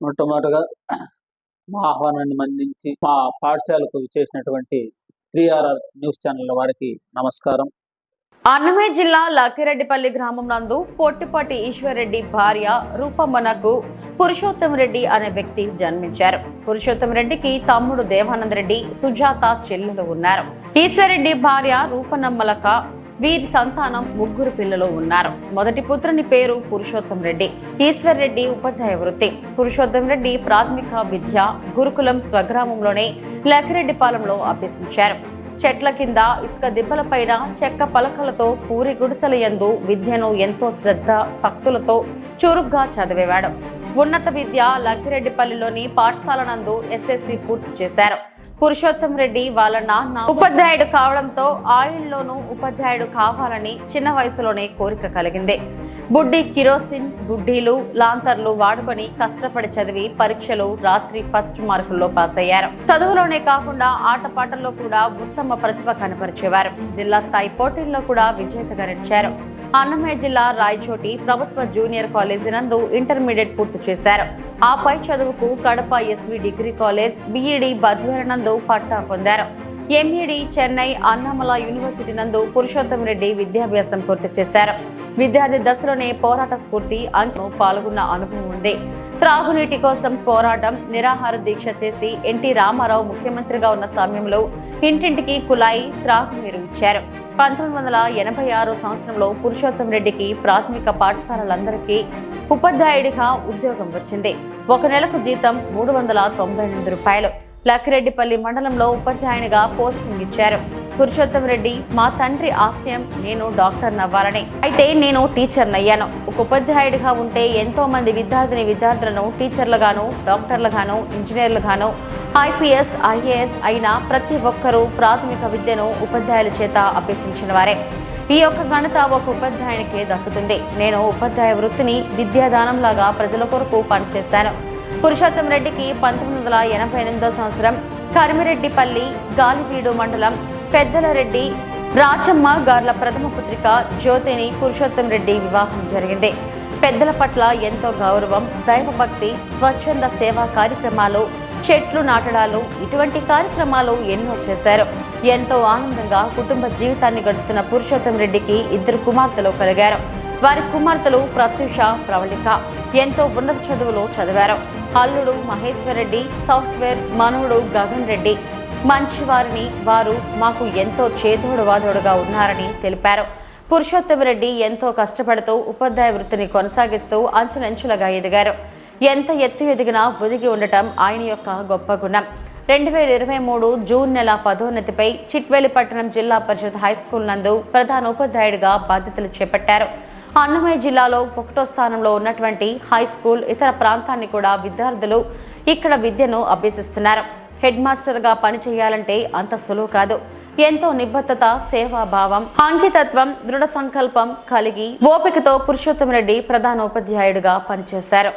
మొట్టమొదటగా మా ఆహ్వానాన్ని మందించి మా పాఠశాలకు చేసినటువంటి త్రీ ఆర్ఆర్ న్యూస్ ఛానల్ వారికి నమస్కారం. అన్నమయ్య జిల్లా లక్కిరెడ్డిపల్లి గ్రామం నందు పొట్టిపాటి ఈశ్వర్రెడ్డి భార్య రూపమ్మనకు పురుషోత్తం రెడ్డి అనే వ్యక్తి జన్మించారు. పురుషోత్తం రెడ్డికి తమ్ముడు దేవానంద రెడ్డి సుజాత చెల్లెలు ఉన్నారు. ఈశ్వర్రెడ్డి భార్య రూపనమ్మలక వీరి సంతానం ముగ్గురు పిల్లలు ఉన్నారు. మొదటి పుత్రుని పేరు పురుషోత్తం రెడ్డి. ఈశ్వర్ రెడ్డి ఉపాధ్యాయ వృత్తి. పురుషోత్తం రెడ్డి ప్రాథమిక విద్య గురుకులం స్వగ్రామంలోనే లక్కిరెడ్డిపాలెంలో అభ్యసించారు. చెట్ల కింద ఇసుక దిబ్బలపైన చెక్క పలకలతో పూరి గుడిసెల యందు విద్యను ఎంతో శ్రద్ధ శక్తులతో చురుగ్గా చదివేవాడు. ఉన్నత విద్య లక్కిరెడ్డిపల్లిలోని పాఠశాల నందు ఎస్ఎస్సి పూర్తి చేశారు. పురుషోత్తం రెడ్డి వాళ్ళ నాన్న ఉపాధ్యాయుడు కావడంతో ఆయిల్లోనూ ఉపాధ్యాయుడు కావాలని చిన్న వయసులోనే కోరిక కలిగింది. బుడ్డి కిరోసిన్ బుడ్డీలు లాంతర్లు వాడుకొని కష్టపడి చదివి పరీక్షలు రాత్రి ఫస్ట్ మార్కుల్లో పాస్ అయ్యారు. చదువులోనే కాకుండా ఆటపాటల్లో కూడా ఉత్తమ ప్రతిభ కనపరిచేవారు. జిల్లా స్థాయి పోటీల్లో కూడా విజేతగా నిలిచారు. అన్నమయ్య జిల్లా రాయచోటి ప్రభుత్వ జూనియర్ కాలేజీ నందు ఇంటర్మీడియట్ పూర్తి చేశారు. ఆ పై చదువుకు Kadapa SV degree college BEd Badvel నందు పట్టా పొందారు. ఎంఈడి చెన్నై అన్నామల యూనివర్సిటీ నందు పురుషోత్తం రెడ్డి విద్యాభ్యాసం పూర్తి చేశారు. విద్యార్థి దశలోనే పోరాట స్ఫూర్తి అంకు పాల్గొన్న అనుభవం ఉంది. త్రాగునీటి కోసం పోరాటం నిరాహార దీక్ష చేసి ఎన్టీ రామారావు ముఖ్యమంత్రిగా ఉన్న సమయంలో ఇంటింటికి కులాయి త్రాగునీరు ఇచ్చారు. పంతొమ్మిది వందల ఎనభై ఆరు సంవత్సరంలో పురుషోత్తం రెడ్డికి ప్రాథమిక పాఠశాలలందరికీ ఉపాధ్యాయుడిగా ఉద్యోగం వచ్చింది. ఒక నెలకు జీతం మూడు వందల తొంభై ఎనిమిది రూపాయలు. లక్కిరెడ్డిపల్లి మండలంలో ఉపాధ్యాయునిగా పోస్టింగ్ ఇచ్చారు. పురుషోత్తం రెడ్డి మా తండ్రి ఆశయం నేను డాక్టర్ నవ్వాలని. అయితే నేను టీచర్ అయ్యాను. ఒక ఉపాధ్యాయుడిగా ఉంటే ఎంతో మంది విద్యార్థిని విద్యార్థులను టీచర్లుగాను డాక్టర్లుగాను ఇంజనీర్లుగాను ఐపీఎస్ ఐఏఎస్ అయిన ప్రతి ఒక్కరూ ప్రాథమిక విద్యను ఉపాధ్యాయుల చేత అభ్యసించిన వారే. ఈ యొక్క ఘనత ఒక ఉపాధ్యాయునికే దక్కుతుంది. నేను ఉపాధ్యాయ వృత్తిని విద్యాదానంలాగా ప్రజల కొరకు పనిచేశాను. పురుషోత్తం రెడ్డికి పంతొమ్మిది వందల ఎనభై ఎనిమిదో సంవత్సరం కరిమిరెడ్డిపల్లి గాలివీడు మండలం పెద్దలరెడ్డి రాచమ్మ గార్ల ప్రథమ పుత్రిక జ్యోతిని పురుషోత్తం రెడ్డి వివాహం జరిగింది. పెద్దల పట్ల ఎంతో గౌరవం దైవభక్తి స్వచ్ఛంద సేవా కార్యక్రమాలు చెట్లు నాటడాలు ఇటువంటి కార్యక్రమాలు ఎన్నో చేశారు. ఎంతో ఆనందంగా కుటుంబ జీవితాన్ని గడుపుతున్న పురుషోత్తం రెడ్డికి ఇద్దరు కుమార్తెలు కలిగారు. వారి కుమార్తెలు ప్రత్యూష ప్రవళిక. ఎంతో ఉన్నత చదువులు చదివారు. అల్లుడు మహేశ్వర్ రెడ్డి సాఫ్ట్వేర్ మనవుడు గగన్ రెడ్డి. మంచివారిని వారు మాకు ఎంతో చేదోడు వాదోడుగా ఉన్నారని తెలిపారు. పురుషోత్తమ రెడ్డి ఎంతో కష్టపడుతూ ఉపాధ్యాయ వృత్తిని కొనసాగిస్తూ అంచులంచులుగా ఎదిగారు. ఎంత ఎత్తు ఎదిగినా ఒదిగి ఉండటం ఆయన యొక్క గొప్ప గుణం. రెండు వేల ఇరవై మూడు జూన్ నెల పదోన్నతిపై చిట్వేలి పట్టణం జిల్లా పరిషత్ హై స్కూల్ నందు ప్రధాన ఉపాధ్యాయుడిగా బాధ్యతలు చేపట్టారు. అన్నమయ్య జిల్లాలో ఒకటో స్థానంలో ఉన్నటువంటి హై స్కూల్ ఇతర ప్రాంతాన్ని కూడా విద్యార్థులు ఇక్కడ విద్యను అభ్యసిస్తున్నారు. హెడ్ మాస్టర్గా పనిచేయాలంటే అంత సులువు కాదు. ఎంతో నిబద్ధత సేవాభావం అంకితత్వం దృఢ సంకల్పం కలిగి ఓపికతో పురుషోత్తం రెడ్డి ప్రధాన ఉపాధ్యాయుడిగా పనిచేశారు.